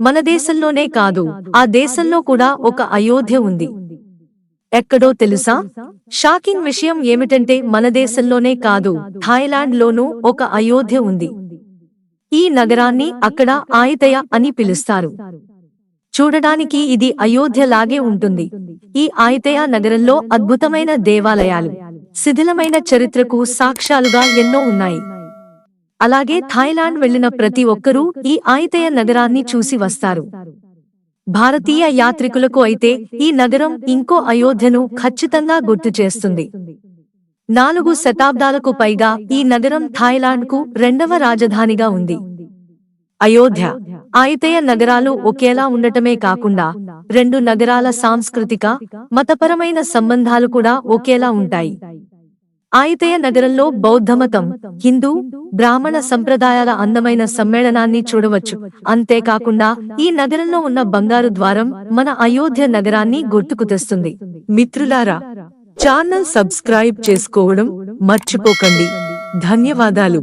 మన దేశంలోనే కాదు ఆ దేశంలో కూడా ఒక అయోధ్య ఉంది. ఎక్కడో తెలుసా? షాకింగ్ విషయం ఏమిటంటే మన దేశంలోనే కాదు థాయిలాండ్ లోనూ ఒక అయోధ్య ఉంది. ఈ నగరాన్ని అక్కడ ఆయితయ అని పిలుస్తారు. చూడడానికి ఇది అయోధ్య లాగే ఉంటుంది. ఈ ఆయితయ నగరంలో అద్భుతమైన దేవాలయాలు శిథిలమైన చరిత్రకు సాక్ష్యాలుగా ఎన్నో ఉన్నాయి. అలాగే థాయిలాండ్ వెళ్ళిన ప్రతి ఒక్కరూ ఈ ఆయితయ నగరాన్ని చూసి వస్తారు. భారతీయ యాత్రికులకు అయితే ఈ నగరం ఇంకో అయోధ్యను ఖచ్చితంగా గుర్తు చేస్తుంది. నాలుగు శతాబ్దాలకు పైగా ఈ నగరం థాయిలాండ్కు రెండవ రాజధానిగా ఉంది. అయోధ్య ఆయితయ నగరాలు ఒకేలా ఉండటమే కాకుండా రెండు నగరాల సాంస్కృతిక మతపరమైన సంబంధాలు కూడా ఒకేలా ఉంటాయి. ఆయితయ నగరంలో బౌద్ధమతం హిందూ బ్రాహ్మణ సంప్రదాయాల అందమైన సమ్మేళనాన్ని చూడవచ్చు. అంతేకాకుండా ఈ నగరంలో ఉన్న బంగారు ద్వారం మన అయోధ్య నగరాన్ని గుర్తుకు తెస్తుంది. మిత్రులారా ఛానల్ సబ్స్క్రైబ్ చేసుకోవడం మర్చిపోకండి. ధన్యవాదాలు.